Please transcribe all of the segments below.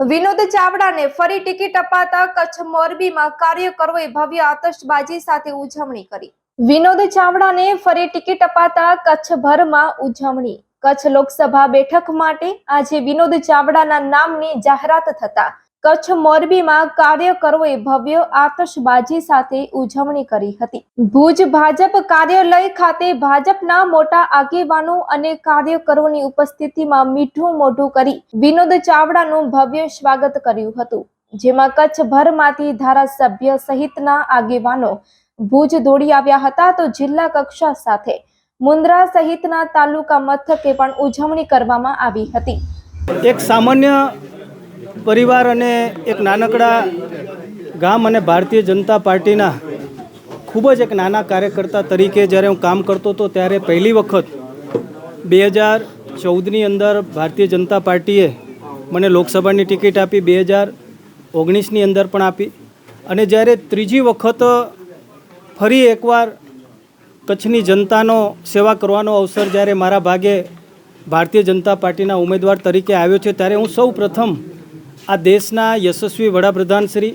વિનોદ ચાવડાને ફરી ટિકિટ અપાતા કચ્છ મોરબીમાં કાર્યકરોએ ભવ્ય આતશબાજી સાથે ઉજવણી કરી. વિનોદ ચાવડાને ફરી ટિકિટ અપાતા કચ્છભરમાં ઉજવણી. કચ્છ લોકસભા બેઠક માટે આજે વિનોદ ચાવડાના નામની જાહેરાત થતા કચ્છ મોરબીમાં કાર્યકરોએ ભવ્ય આતશબાજી સાથે ઉજવણી કરી હતી. ભુજ ભાજપ કાર્યાલય ખાતે ભાજપના મોટા આગેવાનો અને કાર્યકરોની ઉપસ્થિતિમાં મીઠું મોઢું કરી વિનોદ ચાવડાનું ભવ્ય સ્વાગત કર્યું હતું. જેમાં કચ્છભરમાંથી ધારાસભ્ય સહિતના આગેવાનો ભુજ દોડી આવ્યા હતા તો જિલ્લા કક્ષા સાથે મુન્દ્રા સહિતના તાલુકા મથકે પણ ઉજવણી કરવામાં આવી હતી. એક સામાન્ય પરિવાર અને એક નાનકડા ગામ અને ભારતીય જનતા પાર્ટીના ખૂબ જ એક નાના કાર્યકર્તા તરીકે જ્યારે હું કામ કરતો હતો ત્યારે પહેલી વખત બે હજાર ચૌદની અંદર ભારતીય જનતા પાર્ટીએ મને લોકસભાની ટિકિટ આપી, બે હજાર ઓગણીસની અંદર પણ આપી. અને જ્યારે ત્રીજી વખત ફરી એકવાર કચ્છની જનતાનો સેવા કરવાનો અવસર જ્યારે મારા ભાગે ભારતીય જનતા પાર્ટીના ઉમેદવાર તરીકે આવ્યો છે, ત્યારે હું સૌ પ્રથમ આ દેશના યશસ્વી વડાપ્રધાન શ્રી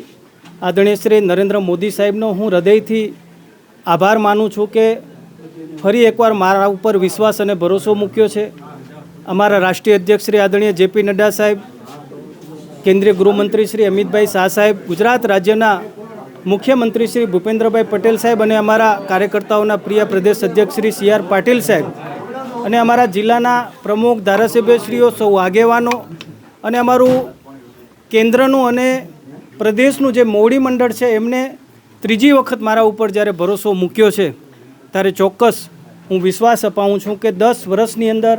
આદરણીય શ્રી નરેન્દ્ર મોદી સાહેબનો હું હૃદયથી આભાર માનું છું કે ફરી એકવાર મારા ઉપર વિશ્વાસ અને ભરોસો મૂક્યો છે. અમારા રાષ્ટ્રીય અધ્યક્ષ શ્રી આદરણીય જેપી નડ્ડા સાહેબ, કેન્દ્રીય ગૃહમંત્રી શ્રી અમિતભાઈ શાહ સાહેબ, ગુજરાત રાજ્યના મુખ્યમંત્રી શ્રી ભૂપેન્દ્રભાઈ પટેલ સાહેબ અને અમારા કાર્યકર્તાઓના પ્રિય પ્રદેશ અધ્યક્ષ શ્રી સી આર પાટીલ સાહેબ અને અમારા જિલ્લાના પ્રમુખ ધારાસભ્યશ્રીઓ સૌ આગેવાનો અને અમારું કેન્દ્રનું અને પ્રદેશનું જે મોવડી મંડળ છે, એમને ત્રીજી વખત મારા ઉપર જ્યારે ભરોસો મૂક્યો છે, ત્યારે ચોક્કસ હું વિશ્વાસ અપાવું છું કે દસ વર્ષની અંદર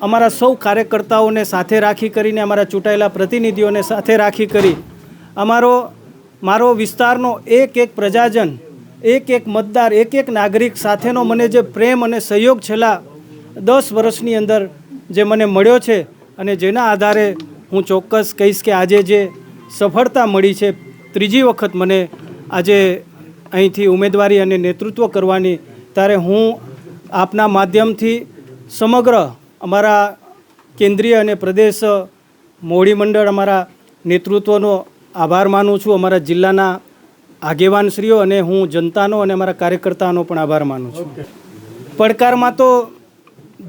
અમારા સૌ કાર્યકર્તાઓને સાથે રાખી કરીને, અમારા ચૂંટાયેલા પ્રતિનિધિઓને સાથે રાખી કરી, અમારો, મારો વિસ્તારનો એક એક પ્રજાજન, એક એક મતદાર, એક એક નાગરિક સાથેનો મને જે પ્રેમ અને સહયોગ છેલ્લા દસ વર્ષની અંદર જે મને મળ્યો છે અને જેના આધારે હું ચોક્કસ કહીશ કે આજે જે સફળતા મળી છે ત્રીજી વખત મને આજે અહીંથી ઉમેદવારી અને નેતૃત્વ કરવાની ત્યારે હું આપના માધ્યમથી સમગ્ર અમારા કેન્દ્રીય અને પ્રદેશ મોડી મંડળ અમારા નેતૃત્વનો આભાર માનું છું. અમારા જિલ્લાના આગેવાનશ્રીઓ અને હું જનતાનો અને અમારા કાર્યકર્તાનો પણ આભાર માનું છું. પડકારમાં તો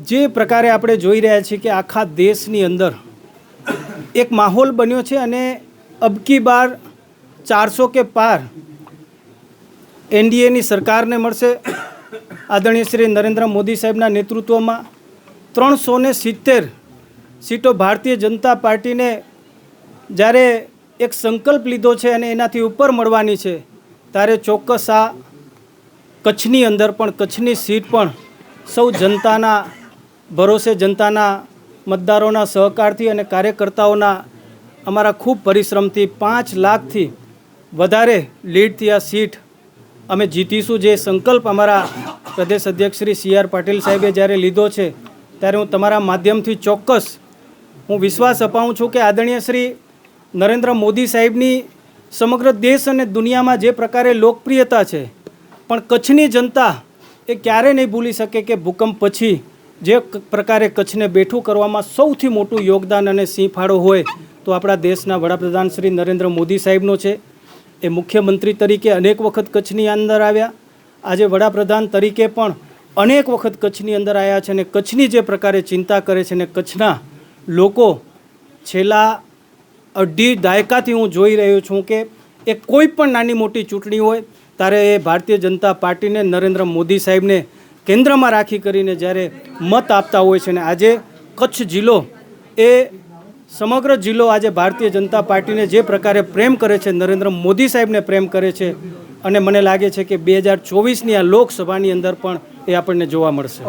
જે પ્રકારે આપણે જોઈ રહ્યા છીએ કે આખા દેશની અંદર એક માહોલ બન્યો છે અને અબકી બાર ચારસો કે પાર એનડીએની સરકારને મળશે. આદરણીય શ્રી નરેન્દ્ર મોદી સાહેબના નેતૃત્વમાં ત્રણસો ને સિત્તેર સીટો ભારતીય જનતા પાર્ટીને જ્યારે એક સંકલ્પ લીધો છે અને એનાથી ઉપર મળવાની છે, ત્યારે ચોક્કસ આ કચ્છની અંદર પણ, કચ્છની સીટ પણ સૌ જનતાના ભરોસે, જનતાના મતદારોના સહકારથી અને કાર્યકર્તાઓના અમારા ખૂબ પરિશ્રમથી પાંચ લાખથી વધારે લીડથી આ સીટ અમે જીતીશું. જે સંકલ્પ અમારા પ્રદેશ અધ્યક્ષ શ્રી સી આર પાટીલ સાહેબે જ્યારે લીધો છે, ત્યારે હું તમારા માધ્યમથી ચોક્કસ હું વિશ્વાસ અપાવું છું કે આદરણીય શ્રી નરેન્દ્ર મોદી સાહેબની સમગ્ર દેશ અને દુનિયામાં જે પ્રકારે લોકપ્રિયતા છે, પણ કચ્છની જનતા એ ક્યારે નહીં ભૂલી શકે કે ભૂકંપ પછી જે પ્રકારે કચ્છને બેઠું કરવામાં સૌથી મોટું યોગદાન અને સિંહ ફાળો હોય તો આપણા દેશના વડાપ્રધાન શ્રી નરેન્દ્ર મોદી સાહેબનો છે. એ મુખ્યમંત્રી તરીકે અનેક વખત કચ્છની અંદર આવ્યા. આજે વડાપ્રધાન તરીકે પણ અનેક વખત કચ્છની અંદર આવ્યા છે અને કચ્છની જે પ્રકારે ચિંતા કરે છે અને કચ્છના લોકો છેલ્લા અઢી દાયકાથી હું જોઈ રહ્યો છું કે એ કોઈ પણ નાની મોટી ચૂંટણી હોય ત્યારે એ ભારતીય જનતા પાર્ટીને નરેન્દ્ર મોદી સાહેબને કેન્દ્રમાં રાખી કરીને જ્યારે મત આપતા હોય છે અને આજે કચ્છ જિલ્લો એ સમગ્ર જિલ્લો આજે ભારતીય જનતા પાર્ટીને જે પ્રકારે પ્રેમ કરે છે, નરેન્દ્ર મોદી સાહેબને પ્રેમ કરે છે અને મને લાગે છે કે બે હજાર ચોવીસની આ લોકસભાની અંદર પણ એ આપણને જોવા મળશે.